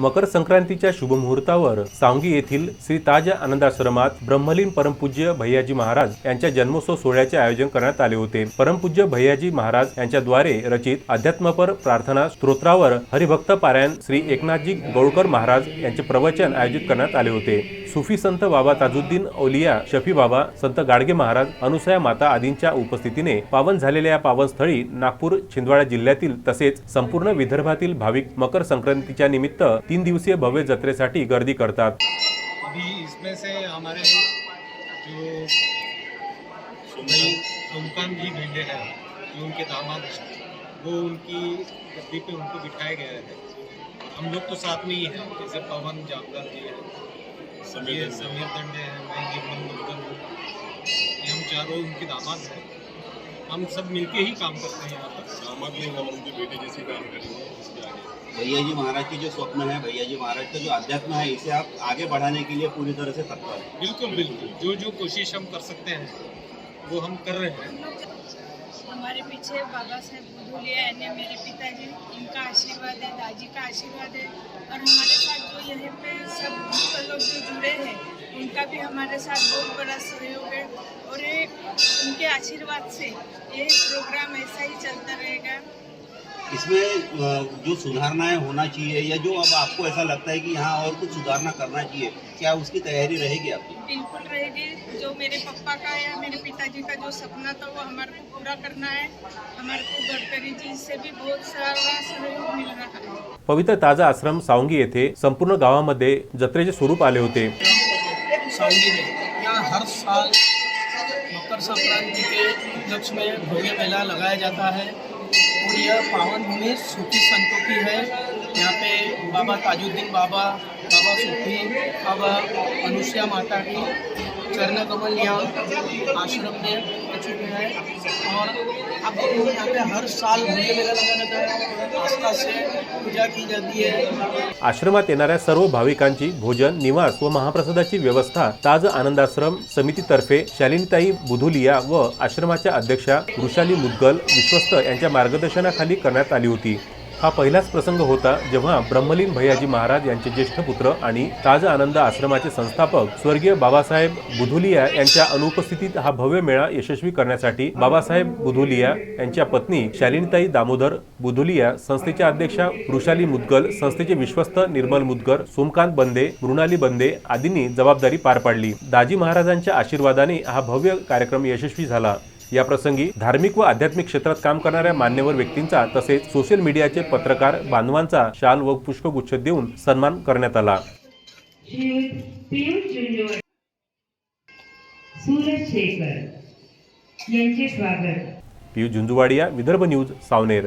मकर संक्रांतीच्या शुभमुहूर्तावर सांगी येथील श्री ताज आनंदाश्रमात ब्रह्मलीन परमपूज्य भैयाजी महाराज यांच्या जन्मोत्सव सोहळ्याचे आयोजन करण्यात आले होते. परमपूज्य भैयाजी महाराज यांच्याद्वारे रचित अध्यात्मपर प्रार्थना स्तोत्रावर हरिभक्त पारायण श्री एकनाथजी गौळकर महाराज यांचे प्रवचन आयोजित करण्यात आले होते. सुफी संत बाबा ताजुद्दीन औलिया शफी बाबा संत गाडगे महाराज अनुसया माता आदींच्या उपस्थितीने पावन झालेल्या या पावनस्थळी नागपूर छिंदवाडा जिल्ह्यातील तसेच संपूर्ण विदर्भातील भाविक मकर संक्रांतीच्या निमित्त तीन दिवसीय भव्य जत्रेसाठी गर्दी करतात. अभी इसमें से हमारे जो सोमकांत जी भिंडे हैं जो उनके दामाद हैं वो उनकी गद्दी पे उनको बिठाए गए थे हम लोग तो साथ में ही हैं जैसे पवन जामदार जी हैं ये समीर दंडे हैं मैं निर्मल मुद्गल हूँ। ये हम चारों उनके दामाद हैं। हम सब मिलके ही काम करते हैं यहाँ पर। दामाद नहीं हम उनके बेटे जैसे काम करेंगे इसके आगे। भैया जी महाराज की जो स्वप्न है भैया जी महाराज का जो अध्यात्म है इसे आप आगे बढ़ाने के लिए पूरी तरह से तत्पर हैं। बिल्कुल बिल्कुल। जो जो कोशिश हम कर सकते हैं वो हम कर रहे हैं। हमारे पीछे बाबा साहेब बुधुलिया यानी मेरे पिताजी इनका आशीर्वाद है दादी का आशीर्वाद है और हमारे साथ जो यहाँ पे सब लोग जो जुड़े हैं उनका भी हमारे साथ बहुत बड़ा सहयोग है। और ये उनके आशीर्वाद से ये प्रोग्राम ऐसा ही इसमें जो सुधारणाएँ होना चाहिए या जो अब आपको ऐसा लगता है कि यहाँ और कुछ सुधारना करना चाहिए क्या उसकी तैयारी रहेगी आपकी? बिल्कुल रहेगी। जो मेरे पापा का या मेरे पिताजी का जो सपना था वो हमारे को पूरा करना है। हमारे को गडकरी जी से भी बहुत सारा सहयोग मिल रहा है। पवित्र ताज़ा आश्रम सावंगी येथे संपूर्ण गावामध्ये जत्रेचे स्वरूप आले होते. में यहाँ हर साल मकर संक्रांति के उपलक्ष्य में भव्य मेला लगाया जाता है. और यह पावन भूमि सूफी संतों की है। यहाँ पे बाबा ताजुद्दीन बाबा बाबा सूफी बाबा अनुष्या माता की चरण कमल यहाँ आश्रम में। है और आपको यहाँ पे हर साल भव्य मेला लगा जाता है। आस्था से पूजा की जाती है। आश्रमात येणाऱ्या सर्व भाविकांची भोजन निवास व महाप्रसादाची व्यवस्था ताज आनंदाश्रम समितीतर्फे शालिनीताई बुधुलिया व आश्रमाच्या अध्यक्षा वृषाली मुद्गल विश्वस्त यांच्या मार्गदर्शनाखाली करण्यात आली होती. हा पहिलाच प्रसंग होता जेव्हा ब्रह्मलीन भैयाजी महाराज यांचे ज्येष्ठ पुत्र आणि ताज आनंद आश्रमाचे संस्थापक स्वर्गीय बाबासाहेब बुधुलिया यांच्या अनुपस्थितीत हा भव्य मेळा यशस्वी करण्यासाठी बाबासाहेब बुधुलिया यांच्या पत्नी शालिनीताई दामोदर बुधुलिया संस्थेच्या अध्यक्षा वृषाली मुदगल संस्थेचे विश्वस्त निर्मल मुदगर सोमकांत बंदे मृणाली बंदे आदींनी जबाबदारी पार पाडली. दाजी महाराजांच्या आशीर्वादाने हा भव्य कार्यक्रम यशस्वी झाला. या प्रसंगी धार्मिक व आध्यात्मिक क्षेत्रात काम करणाऱ्या मान्यवर व्यक्तींचा तसेच सोशल मीडियाचे पत्रकार बांधवांचा शाल व पुष्पगुच्छ देऊन सन्मान करण्यात आला. पियुष झुंजुवाडिया विदर्भ न्यूज सावनेर.